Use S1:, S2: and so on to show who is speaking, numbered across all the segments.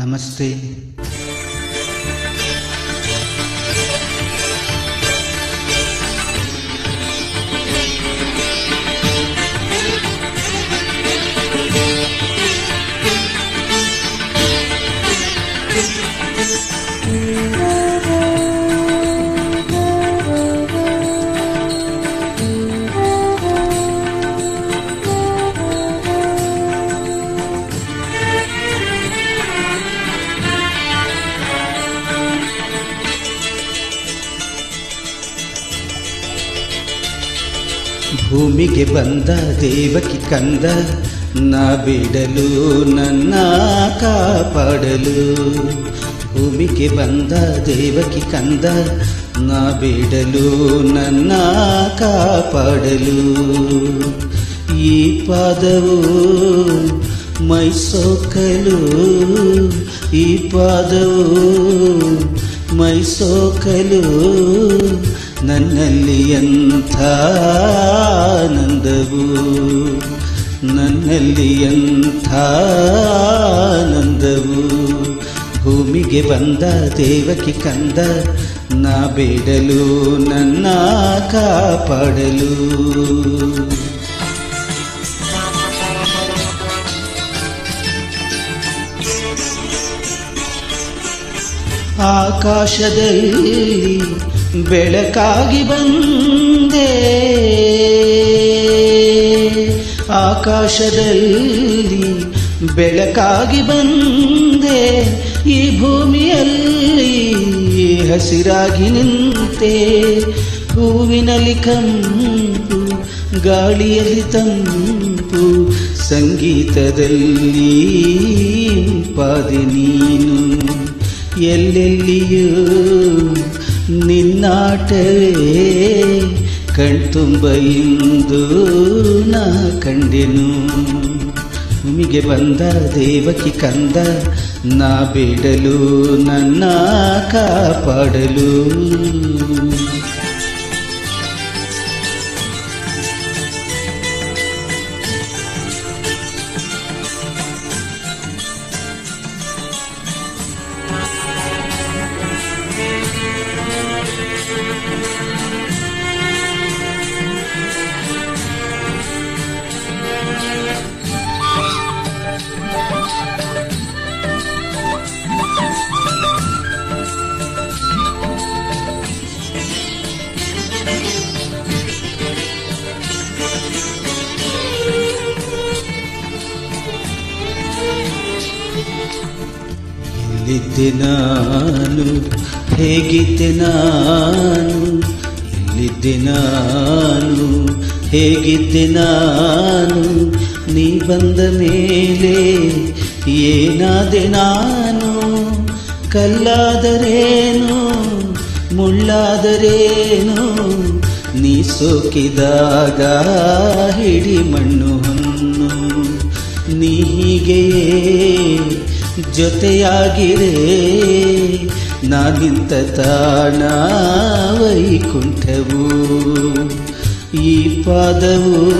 S1: नमस्ते। ಭೂಮಿಗೆ ಬಂದ ದೇವಕಿ ಕಂದ ನಾ ಬಿಡಲು ನನ್ನ ಕಾಪಾಡಲು ಭೂಮಿಗೆ ಬಂದ ದೇವಕಿ ಕಂದ ನಾ ಬಿಡಲು ನನ್ನ ಕಾಪಾಡಲು ಈ ಪಾದವು ಮೈಸೋಕಲು ಈ ಪಾದವು ಮೈಸೋಕಲು ನನ್ನಲ್ಲಿ ಎಂಥ ಆನಂದವು? ನನ್ನಲ್ಲಿ ಎಂಥ ಆನಂದವು? ಭೂಮಿಗೆ ಬಂದ ದೇವಕಿ ಕಂದ, ನಾ ಬೇಡಲು, ನನ್ನ ಕಾಪಾಡಲು. ಆಕಾಶದಲ್ಲಿ ಬೆಳಕಾಗಿ ಬಂದೆ. ಆಕಾಶದಲ್ಲಿ ಬೆಳಕಾಗಿ ಬಂದೆ. ಈ ಭೂಮಿಯಲ್ಲಿ ಹಸಿರಾಗಿ ನಿಂತೆ. ಹೂವಿನಲ್ಲಿ ಕಂಪು, ಗಾಳಿಯಲ್ಲಿ ತಂಪು, ಸಂಗೀತದಲ್ಲಿ ಪಾದೆ ನೀನು. ಎಲ್ಲೆಲ್ಲಿಯೂ ನಿನ್ನಾಟವೇ? ಕಣ್ತುಂಬ ಇಂದು ನಾ ಕಂಡೆನು. ಭೂಮಿಗೆ ಬಂದ ದೇವಕಿ ಕಂದ ನಾ ಬಿಡಲು ನನ್ನ ಕಾಪಾಡಲು. ಎಲ್ಲಿದ್ದೆ ನಾನು? ಹೇಗಿದ್ದೆ ನಾನು? ಎಲ್ಲಿದ್ದೆ ನಾನು? ಹೇಗಿದ್ದೆ ನಾನು? ನೀ ಬಂದ ಮೇಲೆ ಏನಾದೆ ನಾನು? ಕಲ್ಲಾದರೇನು? ಮುಳ್ಳಾದರೇನು? ನೀ ಸೋಕಿದಾಗ ಹಿಡಿ ಮಣ್ಣು ಹಣ್ಣು ನೀ ಹೀಗೆಯೇ ಜೊತೆಯಾಗಿರೇ. ನಾನಿಂತ ತಾಣ ವೈಕುಂಠವು. ಈ ಪಾದವು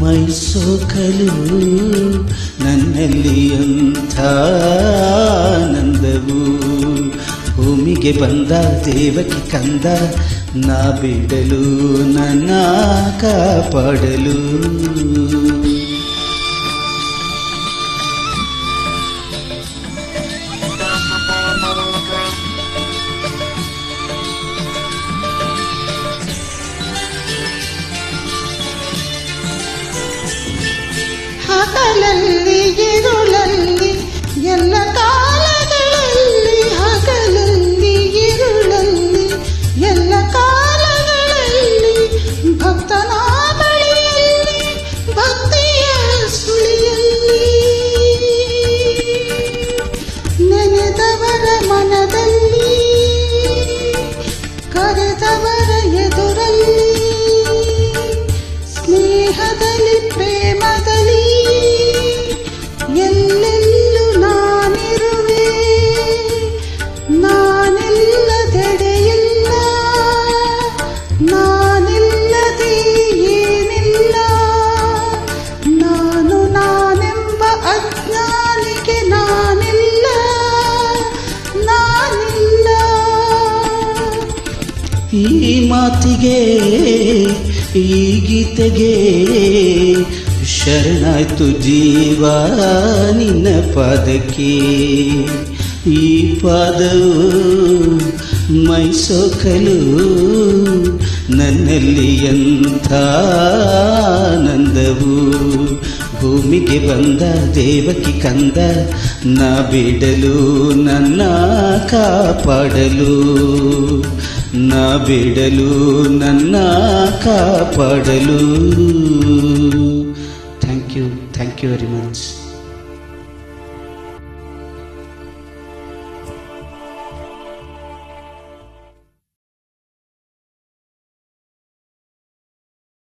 S1: ಮೈಸೋಕಲು ನನ್ನಲ್ಲಿ ಅಂಥ ಆನಂದವು. ಭೂಮಿಗೆ ಬಂದ, ದೇವಕ್ಕೆ ಕಂದ, ನಾ ಬಿಡಲು, ನನ್ನ ಕಾಪಾಡಲು.
S2: ಮಗನೇ ಎಲ್ಲೆಲ್ಲೂ ನಾನಿರುವೆ. ನಾನೆಲ್ಲ ತಡೆಯಲ್ಲ ನಾನೆಲ್ಲದೆ ಏನಿಲ್ಲ. ನಾನು ನಾನೆಂಬ ಅಜ್ಞಾನಿಗೆ ನಾನಿಲ್ಲ. ನಾನಿಲ್ಲ.
S1: ಈ ಮಾತಿಗೆ, ಈ ಗೀತೆಗೆ ಶರಣಾಯ್ತು ಜೀವ ನಿನ್ನ ಪಾದಕ್ಕೆ ಈ ಪಾದವು ಮೈಸೋಕಲು ನನ್ನಲ್ಲಿ ಎಂಥ ಆನಂದವು ಭೂಮಿಗೆ ಬಂದ ದೇವಕಿ ಕಂದ ನಾ ಬಿಡಲು ನನ್ನ ಕಾಪಾಡಲು ನಾ ಬಿಡಲು ನನ್ನ ಕಾಪಾಡಲು you. Thank you very much.